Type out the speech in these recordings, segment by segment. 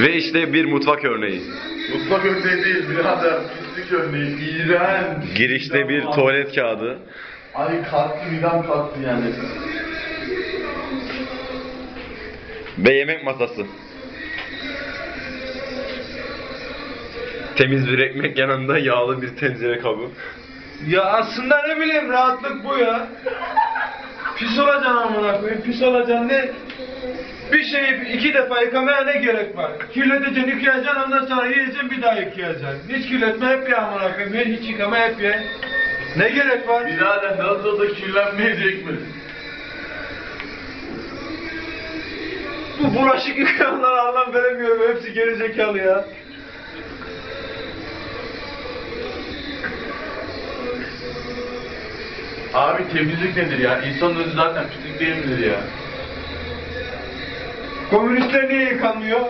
Ve işte bir mutfak örneği. Mutfak örneği değil birader. Pislik örneği. İğrenç. Girişte bir tuvalet kağıdı. Ay kalktı midem kalktı yani. Ve yemek masası. Temiz bir ekmek yanında yağlı bir tencere kabı. Ya aslında ne bileyim rahatlık bu ya. Pis olacaksın amına koyayım. Pis olacaksın ne? Bir şeyi iki defa yıkamaya ne gerek var? Kirleteceksin, yıkayacaksın, ondan sonra yiyeceksin, bir daha yıkayacaksın. Hiç kirletme hep ya amına koyayım. Hiç yıkama hep ye. Ne gerek var? Birader nasıl da kirlenmeyecek mi? Bu bulaşık yıkayanlar anlam veremiyorum. Hepsi gerizekalı ya. Abi temizlik nedir ya? İnsanın özü zaten pislik değil midir ya? Komünistler niye yıkanmıyor?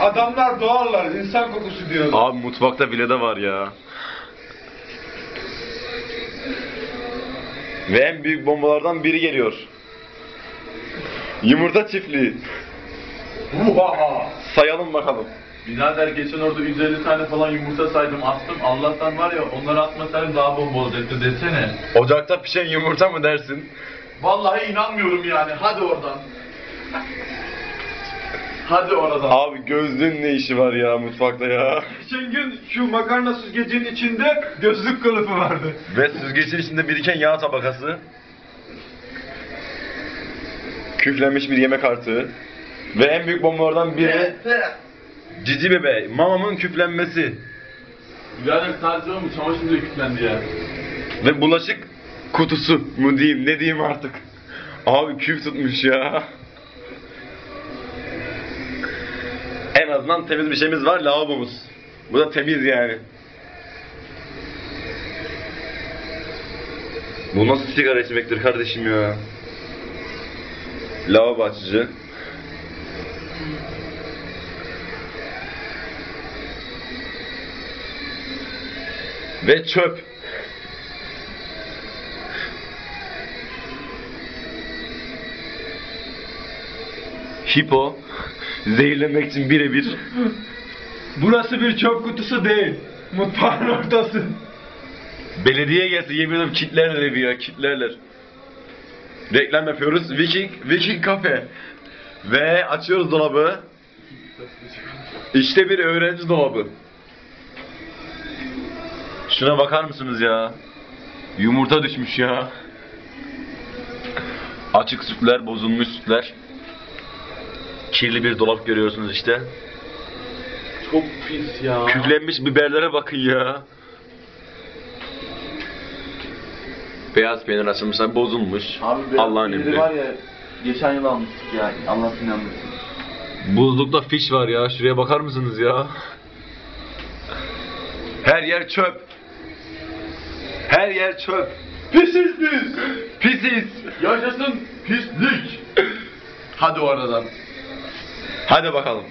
Adamlar doğarlar, insan kokusu diyorlar. Abi mutfakta bile de var ya. Ve en büyük bombalardan biri geliyor. Yumurta çiftliği. Vuhaha! Sayalım bakalım. Birader geçen orada 150 tane falan yumurta saydım attım. Allah'tan var ya onları atmasaydım daha bomba olacaktı desene. Ocakta pişen yumurta mı dersin? Vallahi inanmıyorum yani. Hadi oradan. Hadi oradan. Abi gözlüğün ne işi var ya mutfakta ya? Geçen gün şu makarna süzgecinin içinde gözlük kılıfı vardı. Ve süzgecin içinde biriken yağ tabakası. Küflenmiş bir yemek artığı. Ve en büyük bombalardan biri cici bebe. Mamamın küflenmesi. Birader sadece o mu? Çamaşır kilitlendi ya. Ve bulaşık kutusu mu diyeyim ne diyeyim artık. Abi küf tutmuş ya. En azından temiz bir şeyimiz var lavabomuz. Bu da temiz yani. Bu nasıl sigara içmektir kardeşim ya? Lavabo açıcı. Ve çöp. Hipo. Zehirlemek için birebir. Burası bir çöp kutusu değil. Mutfağın ortası. Belediye gelse yemin ederim kitlerler evi ya kitlerler. Reklam yapıyoruz. Viking, Viking Cafe. Ve açıyoruz dolabı. İşte bir öğrenci dolabı. Şuna bakar mısınız ya? Yumurta düşmüş ya. Açık sütler, bozulmuş sütler. Kirli bir dolap görüyorsunuz işte. Çok pis ya. Küflenmiş biberlere bakın ya. Beyaz peynir açılmışlar, bozulmuş. Abi Allah'ın emri. var ya geçen yıl almıştık ya. Allah inanmasın. Buzlukta fiş var ya. Şuraya bakar mısınız ya? Her yer çöp. Her yer çöp. Pisiz biz. Pisiz. Yaşasın pislik. Hadi oradan. Hadi bakalım.